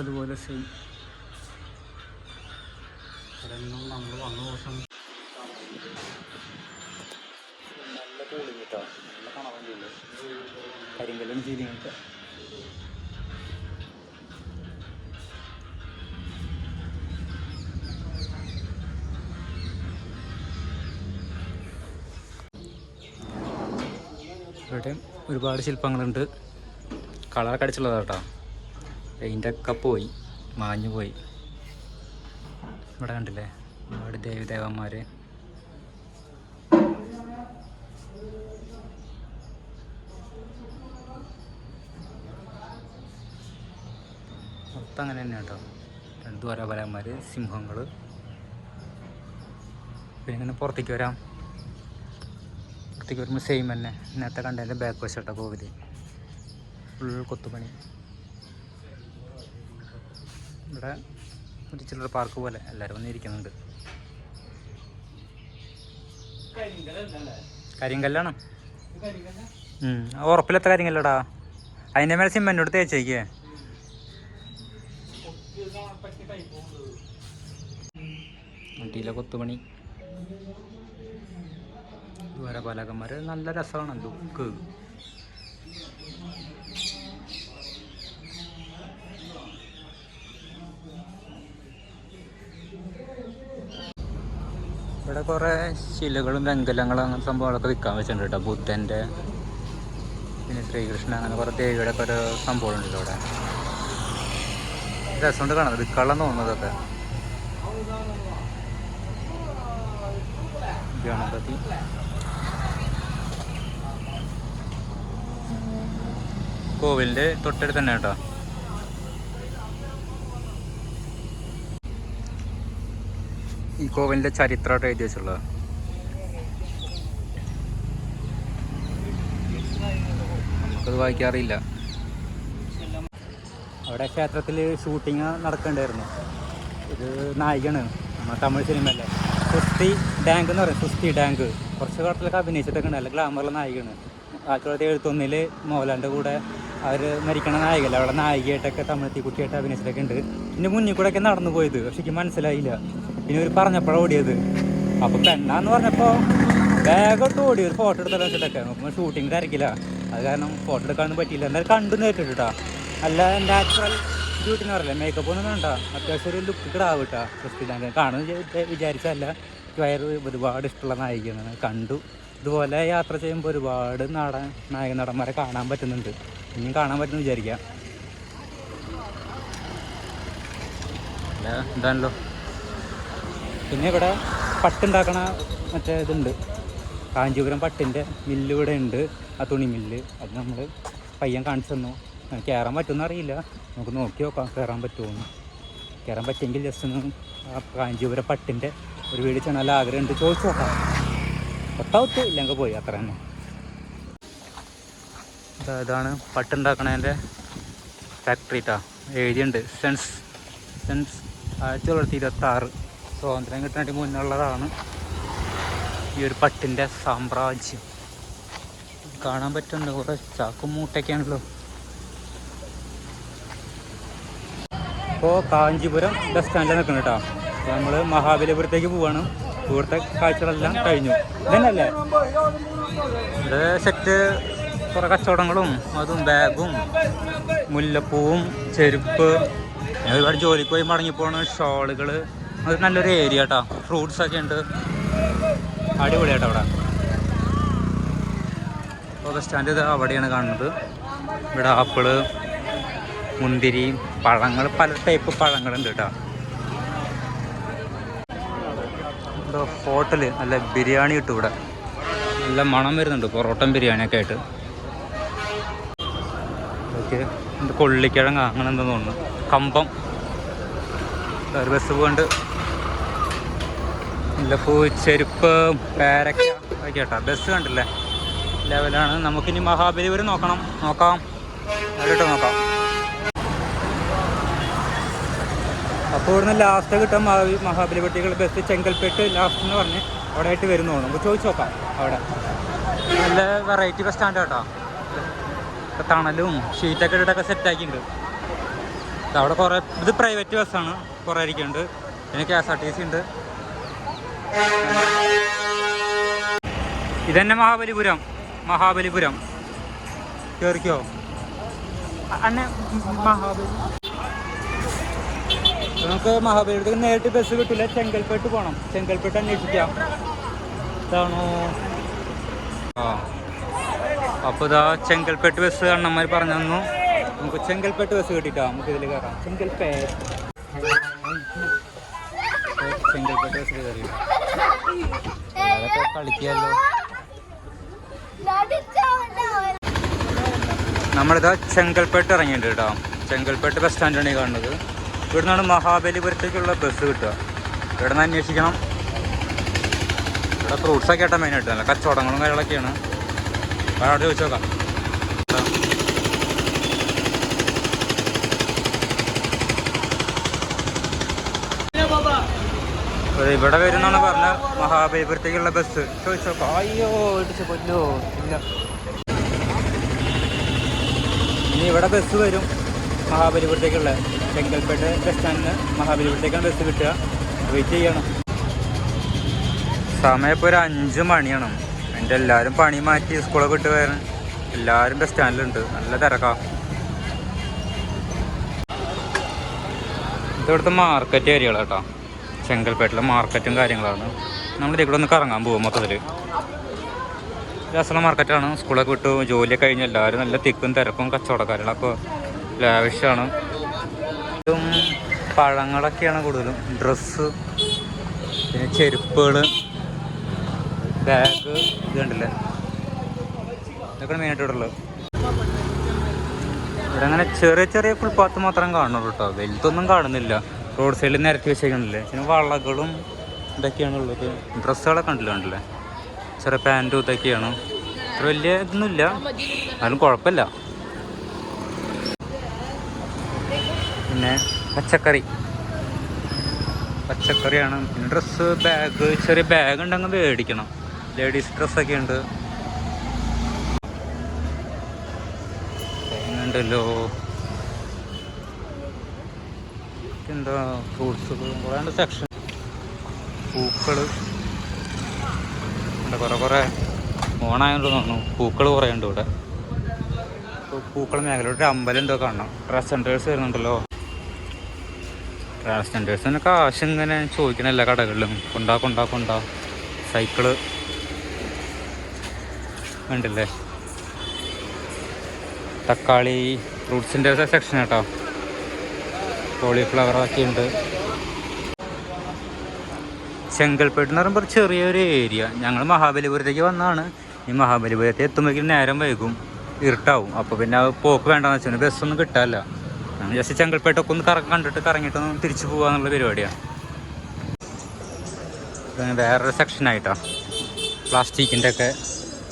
അതുപോലെ സെയിം നമ്മൾ വന്ന ദിവസം ചെയ്യില്ല കരിങ്കല്ലും ചെയ്തിട്ട് ഇവിടെ ഒരുപാട് ശില്പങ്ങളുണ്ട്. കളറൊക്കെ അടിച്ചുള്ളതാണ് കേട്ടോ പെയിന്റൊക്കെ പോയി മാഞ്ഞു പോയി. ഇവിടെ കണ്ടില്ലേ? ഒരുപാട് ദേവദേവന്മാർ മൊത്തം അങ്ങനെ തന്നെ കേട്ടോ. ദ്വാരപാലന്മാർ സിംഹങ്ങൾ പിന്നെ ഇങ്ങനെ പുറത്തേക്ക് വരാം. പുറത്തേക്ക് വരുമ്പോൾ സെയിം തന്നെ. നേരത്തെ കണ്ടതിന്റെ ബാക്ക് വശം കേട്ടോ കോവിൽ. ഫുൾ കൊത്തുപണി. ഇവിടെ ഒരു ചില്ലറ പാർക്ക് പോലെ എല്ലാവരും വന്നിരിക്കുന്നുണ്ട്. കരിങ്കല്ലാണ്. ഉറപ്പിലെത്ര കരിങ്കല്ലടാ. അതിന്റെ മേലെ സിമെന്റ് തേച്ചേക്കേ വണ്ടിയിലെ കൊത്തുപണി. ദ്വാരപാലകന്മാർ നല്ല രസമാണ് ലുക്ക്. ഇവിടെ കുറേ ശിലകളും വെങ്കലങ്ങളും അങ്ങനെ സംഭവങ്ങളൊക്കെ വിൽക്കാൻ വെച്ചിട്ടുണ്ട് കേട്ടോ. ബുദ്ധന്റെ പിന്നെ ശ്രീകൃഷ്ണൻ അങ്ങനെ കുറേ ദേവിയുടെ ഒക്കെ ഒരു സംഭവമുണ്ട് ഇവിടെ. രസമുണ്ട് കാണാം വിൽക്കാനുള്ള തോന്നുന്നതൊക്കെ ഗണപതി. കോവിലിന്റെ തൊട്ടടുത്ത് തന്നെ കേട്ടോ. ഈ കോവിലിന്റെ ചരിത്രമായിട്ട് എഴുതി വെച്ചുള്ളത് നമുക്കത് വായിക്കാറില്ല. അവിടെ ക്ഷേത്രത്തിൽ ഷൂട്ടിങ് നടക്കണ്ടായിരുന്നു. ഇത് നായികയാണ്. നമ്മുടെ തമിഴ് സിനിമയല്ലേ സുസ്തി ടാങ്ക് എന്ന് പറയും. സുസ്തി ടാങ്ക്. കുറച്ച് കാലത്തിലൊക്കെ അഭിനയിച്ചിട്ടൊക്കെ ഉണ്ട്. നല്ല ഗ്ലാമറുള്ള നായികയാണ്. ആയിരത്തി തൊള്ളായിരത്തി എഴുപത്തൊന്നിൽ മോഹൻലാലിന്റെ കൂടെ അവർ മരിക്കണ നായികല്ല അവളെ നായികയായിട്ടൊക്കെ തമിഴ്ത്തി കുട്ടിയായിട്ട് അഭിനയിച്ചിട്ടൊക്കെ ഉണ്ട്. പിന്നെ മുന്നിൽ കൂടെ ഒക്കെ നടന്നു പോയത്. പക്ഷെ എനിക്ക് മനസ്സിലായില്ല. പിന്നെ ഒരു പറഞ്ഞപ്പോഴാണ് ഓടിയത്. അപ്പോൾ പെണ്ണാന്ന് പറഞ്ഞപ്പോൾ വേഗം ഓടി. ഒരു ഫോട്ടോ എടുത്തല്ലോ വെച്ചിട്ടൊക്കെ. നോക്കുമ്പോൾ ഷൂട്ടിംഗ് തിരക്കില്ല അത് കാരണം ഫോട്ടോ എടുക്കാനൊന്നും പറ്റിയില്ല. എന്നാലും കണ്ടു നേരിട്ടിട്ടാ. അല്ല നാച്ചുറൽ ബ്യൂട്ടി എന്ന് പറയില്ല? മേക്കപ്പ് ഒന്നും വേണ്ട. അത്യാവശ്യം ഒരു ലുക്ക് കിടാവ് കേട്ടാ ക്രിസ്ത്യൻ കാണുന്ന വിചാരിച്ചല്ല വയറ് ഒരുപാട് ഇഷ്ടമുള്ള നായികയാണ്. കണ്ടു. ഇതുപോലെ യാത്ര ചെയ്യുമ്പോൾ ഒരുപാട് നാടൻ നായക നടന്മാരെ കാണാൻ പറ്റുന്നുണ്ട്. ഇനിയും കാണാൻ പറ്റുമെന്ന് വിചാരിക്കാം. എന്താണല്ലോ? പിന്നെ ഇവിടെ പട്ടുണ്ടാക്കണ മറ്റേ ഇതുണ്ട്. കാഞ്ചീപുരം പട്ടിന്റെ മില്ല് ഇവിടെ ഉണ്ട്. ആ തുണി മില്ല്. അത് നമ്മൾ പയ്യൻ കാണിച്ചു തന്നു. കയറാൻ പറ്റുമെന്ന് അറിയില്ല. നമുക്ക് നോക്കി നോക്കാം കയറാൻ പറ്റുമോ കയറാൻ പറ്റുമെങ്കിൽ ജസ്റ്റ് ഒന്ന് കാഞ്ചീപുരം പട്ടിന്റെ ഒരു വീട് ചെന്നാൽ ആഗ്രഹമുണ്ട്. ചോദിച്ചു നോക്കാം. ഒട്ടാവത്ത് ഇല്ലെങ്കിൽ പോയി അത്ര തന്നെ. ഇതാണ് പട്ടുണ്ടാക്കണതിന്റെ ഫാക്ടറി ട്ടാ. എഴുതിയുണ്ട് സെൻസ് സെൻസ് ആയിരത്തി തൊള്ളായിരത്തി ഇരുപത്തി ആറ് സ്വാതന്ത്ര്യം കിട്ടുന്നതിന് മുന്നുള്ളതാണ് ഈ ഒരു പട്ടിന്റെ സാമ്രാജ്യം. കാണാൻ പറ്റുന്നുണ്ട്. കുറേ ചാക്കും മൂട്ടൊക്കെയാണല്ലോ. ഇപ്പോൾ കാഞ്ചീപുരം ബസ് സ്റ്റാൻഡിൽ നിൽക്കണം കേട്ടോ നമ്മൾ മഹാബലിപുരത്തേക്ക് പോവാണ്. ഇവിടുത്തെ കാഴ്ചകളെല്ലാം കഴിഞ്ഞു. ഇതന്നെയല്ലേ? ഇവിടെ സെറ്റ് കുറേ കച്ചവടങ്ങളും അതും ബാഗും മുല്ലപ്പൂവും ചെരുപ്പ് ഒരുപാട് ജോലിക്ക് പോയി മടങ്ങിപ്പോണ. ഷോളുകൾ അത് നല്ലൊരു ഏരിയ കേട്ടോ ഫ്രൂട്ട്സ് ഒക്കെ ഉണ്ട്. അടിപൊളിയാട്ടോ അവിടെ. ബസ് സ്റ്റാൻഡ് അവിടെയാണ് കാണുന്നത്. ഇവിടെ ആപ്പിൾ മുന്തിരി പഴങ്ങൾ പല ടൈപ്പ് പഴങ്ങളുണ്ട് കേട്ടോ. ഹോട്ടൽ നല്ല ബിരിയാണി കിട്ടും ഇവിടെ. നല്ല മണം വരുന്നുണ്ട് പൊറോട്ടൻ ബിരിയാണിയൊക്കെ ആയിട്ട്. ഓക്കെ കൊള്ളിക്കിഴങ്ങ അങ്ങനെ എന്താ തോന്നുന്നു. കമ്പം. ഒരു ബസ് പോകണ്ട് പൂ ചെരുപ്പ് പേരക്ക ഒക്കെ കേട്ടോ ബസ് കണ്ടില്ലേ? ലെവലാണ്. നമുക്കിനി മഹാബലിപുരം നോക്കണം. നോക്കാം. അതിലിട്ട് നോക്കാം. അപ്പോൾ ഇവിടുന്ന് ലാസ്റ്റ് കിട്ടാൻ മഹാബലി മഹാബലിപുരത്തേക്കുള്ള ബസ് ചെങ്കൽപ്പെട്ട് ലാസ്റ്റ് എന്ന് പറഞ്ഞ് അവിടെ ആയിട്ട് വരുന്നു നമുക്ക് ചോദിച്ചു നോക്കാം അവിടെ. നല്ല വെറൈറ്റി ബസ് സ്റ്റാൻഡ് കേട്ടോ തണലും ഷീറ്റൊക്കെ ഇട്ടിട്ടൊക്കെ സെറ്റാക്കിയിട്ടുണ്ട് അവിടെ കുറേ ഇത് പ്രൈവറ്റ് ബസ്സാണ് കുറേ ഇരിക്കുന്നുണ്ട്. പിന്നെ K S R T C ഉണ്ട്. ഇതന്നെ മഹാബലിപുരം. മഹാബലിപുരം. കേറിക്കോ? അന്നെ മഹാബലി നമുക്ക് മഹാബലിപുരത്തേക്ക് നേരിട്ട് ബസ് കിട്ടില്ല ചെങ്കൽപ്പേട്ട് പോകണം ചെങ്കൽപ്പേട്ട് അന്വേഷിക്കാം. ഇതാണോ? ആ. അപ്പോൾ ഇതാ ചെങ്കൽപ്പേട്ട് ബസ് അണ്ണന്മാർ പറഞ്ഞു തന്നു. നമുക്ക് ചെങ്കൽപ്പേട്ട് ബസ് കിട്ടിട്ടോ. നമുക്ക് ഇതിൽ കയറാം ചെങ്കൽപ്പേട്ട് ചെങ്കൽപ്പേട്ട് ബസ് കയറി കളിക്കാമല്ലോ നമ്മളിതാ ചെങ്കൽപ്പേട്ട് ഇറങ്ങിയിട്ടുണ്ട് കേട്ടോ. ചെങ്കൽപ്പേട്ട് ബസ് സ്റ്റാൻഡാണ് ഈ കാണുന്നത്. ഇവിടെ നിന്നാണ് മഹാബലിപുരത്തേക്കുള്ള ബസ് കിട്ടുക. ഇവിടെ നിന്ന് അന്വേഷിക്കണം. ഇവിടെ ഫ്രൂട്ട്സ് ഒക്കെ ആയിട്ടാണ് മെയിനായിട്ട് നല്ല കച്ചവടങ്ങളും കാര്യങ്ങളൊക്കെയാണ്. അവിടെ ചോദിച്ചു നോക്കാം. ഇവിടെ വരുന്നാണ് പറഞ്ഞ മഹാബലിപുരത്തേക്കുള്ള ബസ് ചോദിച്ചു നോക്കാം. അയ്യോ ഇടിച്ചു കൊല്ലോ ഇല്ല. ഇനി ഇവിടെ ബസ് വരും. മഹാബലിപുരത്തേക്കുള്ള ചെങ്കൽപ്പേട്ട ബസ് സ്റ്റാൻഡിന് മഹാബലിപുരത്തേക്കാണ് ബസ് കിട്ടുക. വെയിറ്റ് ചെയ്യണം. സമയം ഇപ്പോൾ ഒരു അഞ്ച് മണിയാണ്. എന്റെ എല്ലാവരും പണി മാറ്റി സ്കൂളൊക്കെ വിട്ട് വരാൻ. എല്ലാവരും ബസ് സ്റ്റാൻഡിലുണ്ട് നല്ല തിരക്കാം. ഇതിവിടുത്തെ മാർക്കറ്റ് ഏരിയകളാണ് കേട്ടോ ചെങ്കൽപ്പേട്ടിലെ മാർക്കറ്റും കാര്യങ്ങളാണ്. നമ്മൾ ഇതിൽ ഒന്ന് കറങ്ങാൻ പോകും മൊത്തത്തിൽ. രസമുള്ള മാർക്കറ്റാണ് സ്കൂളൊക്കെ വിട്ടു. ജോലിയൊക്കെ കഴിഞ്ഞ് എല്ലാവരും നല്ല തിക്കും തിരക്കും കച്ചവടക്കാരുകളൊക്കെ ലാവിഷാണ്. പഴങ്ങളൊക്കെയാണ് കൂടുതലും. ഡ്രസ്സ് പിന്നെ ചെരുപ്പുകൾ ബാഗ് ഇത് കണ്ടില്ലേ മെയിൻ മെയിനായിട്ട് ഇവിടെ ഉള്ളത് ഇവിടെ അങ്ങനെ ചെറിയ ചെറിയ ഫുൾപാത്ത് മാത്രം കാണുള്ളൂ കേട്ടോ വലുതൊന്നും കാണുന്നില്ല. റോഡ് സൈഡിൽ നിരത്തി വെച്ചേക്കണില്ലേ. പിന്നെ വളകളും ഇതൊക്കെയാണ് ഉള്ളത്. ഡ്രസ്സുകളൊക്കെ ഉണ്ടല്ലോ കണ്ടില്ലേ? ചെറിയ പാന്റും ഇതൊക്കെയാണ്. അത്ര വലിയ ഇതൊന്നുമില്ല. എന്നാലും കുഴപ്പമില്ല. പിന്നെ പച്ചക്കറി. പച്ചക്കറിയാണ്. പിന്നെ ഡ്രസ്സ് ബാഗ് ചെറിയ ബാഗ് ഉണ്ടെങ്കിൽ മേടിക്കണം. ലേഡീസ് ഡ്രസ്സൊക്കെ ഉണ്ട്. ഉണ്ടല്ലോ. എന്താ ഫ്രൂട്ട്സ് കുറേ സെക്ഷൻ പൂക്കൾ ഉണ്ട് കുറേ കുറേ. ഓണായതുകൊണ്ട് തോന്നുന്നു. പൂക്കൾ കുറേ ഉണ്ട് ഇവിടെ. പൂക്കൾ മേഖല ഒരു അമ്പലം എന്തോ കാണണം. ഡ്രസ് സെന്റേഴ്സ് വരുന്നുണ്ടല്ലോ. ട്രാൻസ്ജെൻഡേഴ്സിന് കാശ് ഇങ്ങനെ ചോദിക്കണ എല്ലാ കടകളിലും. കൊണ്ടാ കൊണ്ടാ കൊണ്ടാ. സൈക്കിൾ ഉണ്ടല്ലേ? തക്കാളി ഫ്രൂട്ട്സിന്റെ സെക്ഷൻ കേട്ടോ കോളിഫ്ലവർ ഒക്കെ ഉണ്ട്. ചെങ്കൽപ്പേട്ട് എന്ന് പറയുമ്പോൾ ചെറിയൊരു ഏരിയ ഞങ്ങൾ മഹാബലിപുരത്തേക്ക് വന്നതാണ് ഈ മഹാബലിപുരത്തെ എത്തുമ്പോഴേക്കും നേരം വൈകും. ഇരുട്ടാവും. അപ്പോൾ പിന്നെ പോക്ക് വേണ്ടെന്ന് വെച്ചാൽ ബസ്സൊന്നും കിട്ടാല്ല ഞങ്ങൾ ജസ്റ്റ് ചെങ്കൽപ്പേട്ടൊക്കെ ഒന്ന് കറ കണ്ടിട്ട് കറങ്ങിയിട്ടൊന്ന് തിരിച്ചു എന്നുള്ള പരിപാടിയാണ് വേറൊരു സെക്ഷനായിട്ടാണ് പ്ലാസ്റ്റിക്കിന്റെ ഒക്കെ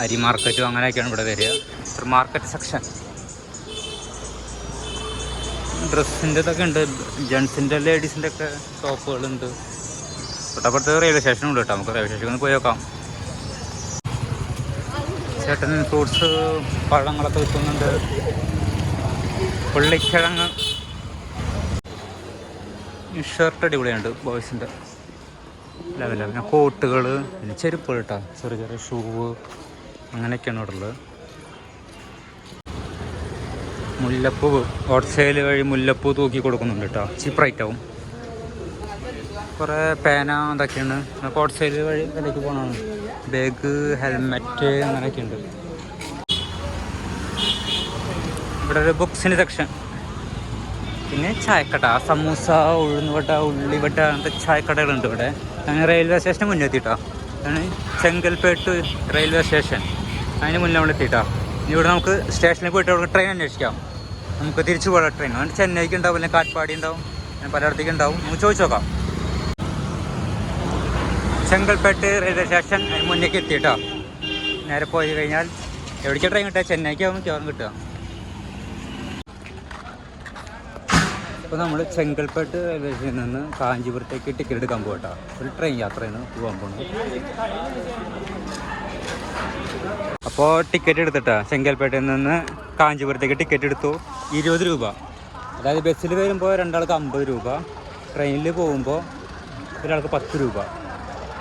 അരി മാർക്കറ്റും അങ്ങനെയൊക്കെയാണ് ഇവിടെ വരിക. ഒരു മാർക്കറ്റ് സെക്ഷൻ ഡ്രസ്സിന്റെ ഇതൊക്കെ ഉണ്ട്. ജെൻസിന്റെ ലേഡീസിന്റെ ഒക്കെ ഷോപ്പുകളുണ്ട് തൊട്ടപ്പുറത്ത് റെയിൽവേ സ്റ്റേഷൻ ഉണ്ട് കേട്ടോ. നമുക്ക് റെയിൽവേ സ്റ്റേഷനിൽ പോയി നോക്കാം. ചേട്ടൻ ഫ്രൂട്ട്സ് പഴങ്ങളൊക്കെ വിൽക്കുന്നുണ്ട് പുള്ളിക്കിഴങ്ങ് ഷർട്ട് അടിപൊളിയുണ്ട് ബോയ്സിന്റെ ലെവല പിന്നെ കോട്ടുകൾ പിന്നെ ചെരുപ്പ് കേട്ടോ ചെറിയ ചെറിയ ഷൂവ് അങ്ങനെയൊക്കെയാണ് ഇവിടെ ഉള്ളത് മുല്ലപ്പൂ. ഹോട്ട്സെയിൽ വഴി മുല്ലപ്പൂ തൂക്കി കൊടുക്കുന്നുണ്ട് കേട്ടോ ചീപ്പ് റേറ്റ് കുറേ പേന അതൊക്കെയാണ് ഹോൾസെയിൽ വഴി വിലയ്ക്ക് പോകണമാണ് ബാഗ് ഹെൽമെറ്റ് അങ്ങനെയൊക്കെ ഉണ്ട് ഇവിടെ ഒരു ബുക്സിന്റെ സെക്ഷൻ. പിന്നെ ചായക്കട. സമൂസ ഉഴുന്നുവട്ട ഉള്ളിവട്ട അങ്ങനത്തെ ചായക്കടകളുണ്ട് ഇവിടെ. അങ്ങനെ റെയിൽവേ സ്റ്റേഷന് മുന്നേ എത്തിയിട്ടോ അതാണ് ചെങ്കൽപ്പേട്ട് റെയിൽവേ സ്റ്റേഷൻ അതിന് മുന്നേ നമ്മൾ എത്തിയിട്ടോ ഇനി ഇവിടെ നമുക്ക് സ്റ്റേഷനിൽ പോയിട്ട് അവിടെ ട്രെയിൻ അന്വേഷിക്കാം. നമുക്ക് തിരിച്ചു പോകാം ട്രെയിൻ അതുകൊണ്ട് ചെന്നൈക്ക് ഉണ്ടാവും അല്ലെങ്കിൽ കാട്ട്പാടി ഉണ്ടാവും പലയിടത്തേക്ക് ഉണ്ടാവും. നമുക്ക് ചോദിച്ചു നോക്കാം. ചെങ്കൽപ്പേട്ട് റെയിൽവേ സ്റ്റേഷൻ അതിന് മുന്നേക്ക് എത്തിയിട്ടോ നേരെ പോയി കഴിഞ്ഞാൽ എവിടേക്കാണ് ട്രെയിൻ കിട്ടുക? ചെന്നൈക്കാവും മിക്കവാറും കിട്ടുക. ഇപ്പോൾ നമ്മൾ ചെങ്കൽപ്പേട്ട് റെയിൽവേ സ്റ്റേഷനിൽ നിന്ന് കാഞ്ചീപുരത്തേക്ക് ടിക്കറ്റ് എടുക്കാൻ പോകട്ടോ ഒരു ട്രെയിൻ യാത്രയാണ് പോകാൻ പോകുന്നത് അപ്പോൾ ടിക്കറ്റ് എടുത്തിട്ടാ ചെങ്കൽപ്പേട്ടയിൽ നിന്ന് കാഞ്ചീപുരത്തേക്ക് ടിക്കറ്റ് എടുത്തു. ഇരുപത് രൂപ. അതായത് ബസ്സിൽ വരുമ്പോൾ രണ്ടാൾക്ക് അമ്പത് രൂപ. ട്രെയിനിൽ പോകുമ്പോൾ ഒരാൾക്ക് പത്ത് രൂപ.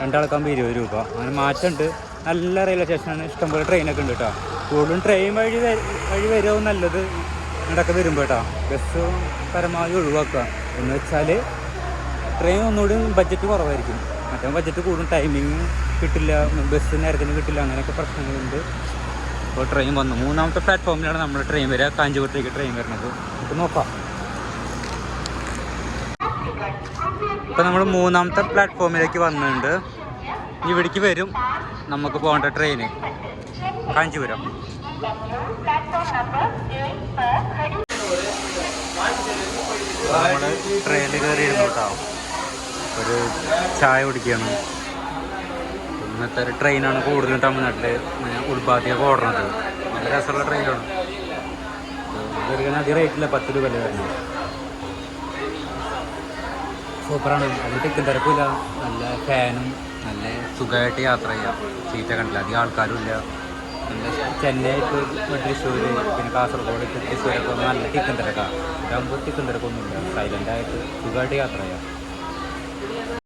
രണ്ടാൾക്കാകുമ്പോൾ ഇരുപത് രൂപ. അങ്ങനെ മാറ്റമുണ്ട് നല്ല റെയിൽവേ സ്റ്റേഷനാണ് ഇഷ്ടംപോലെ ട്രെയിനൊക്കെ ഉണ്ട് കേട്ടോ കൂടുതലും ട്രെയിൻ വഴി വഴി വരുമോ നല്ലത് ഇങ്ങോട്ടൊക്കെ വരുമ്പോൾ കേട്ടോ ബസ് പരമാവധി ഒഴിവാക്കുക. എന്ന് വെച്ചാൽ ട്രെയിൻ ഒന്നുകൂടി ബഡ്ജറ്റ് കുറവായിരിക്കും. മറ്റേ ബഡ്ജറ്റ് കൂടും ടൈമിങ് കിട്ടില്ല ബസ് നേരത്തിന് കിട്ടില്ല അങ്ങനെയൊക്കെ പ്രശ്നങ്ങളുണ്ട്. അപ്പോൾ ട്രെയിൻ വന്നു. മൂന്നാമത്തെ പ്ലാറ്റ്ഫോമിലാണ് നമ്മൾ ട്രെയിൻ വരിക. കാഞ്ചീപുരത്തേക്ക് ട്രെയിൻ വരുന്നത് നമുക്ക് നോക്കാം. ഇപ്പം നമ്മൾ മൂന്നാമത്തെ പ്ലാറ്റ്ഫോമിലേക്ക് വന്നിട്ടുണ്ട്. ഇവിടേക്ക് വരും. നമുക്ക് പോകേണ്ട ട്രെയിന് കാഞ്ചീപുരം. നമ്മൾ ട്രെയിനിൽ കയറിയിരുന്നു കേട്ടോ ഒരു ചായ കുടിക്കുകയാണ് ഇന്നത്തെ ഒരു ട്രെയിനാണ് കൂടുതലും തമിഴ്നാട്ടിൽ ഉൾഭാഗത്തേക്ക് ഓടുന്നത്. നല്ല രസമുള്ള ട്രെയിനാണ് ഇതൊരു അധികം റേറ്റില്ല പത്ത് രൂപ വരുന്നത്? സൂപ്പറാണ്. അതിൽ ടിക്കൻ തിരക്കില്ല. നല്ല ഫാനും നല്ല സുഖമായിട്ട് യാത്ര ചെയ്യാം. സീറ്റൊക്കെ കണ്ടില്ല. അധികം ആൾക്കാരും ഇല്ല. ചെന്നൈ ടു തൃശ്ശൂർ പിന്നെ കാസർഗോഡ് തൃശ്ശൂരൊക്കെ നല്ല തിക്കും തിരക്കാണ് ഇതാകുമ്പോൾ തിക്കും തിരക്കൊന്നുമില്ല. സൈലന്റായിട്ട് സുഖമായിട്ട് യാത്ര ചെയ്യാം.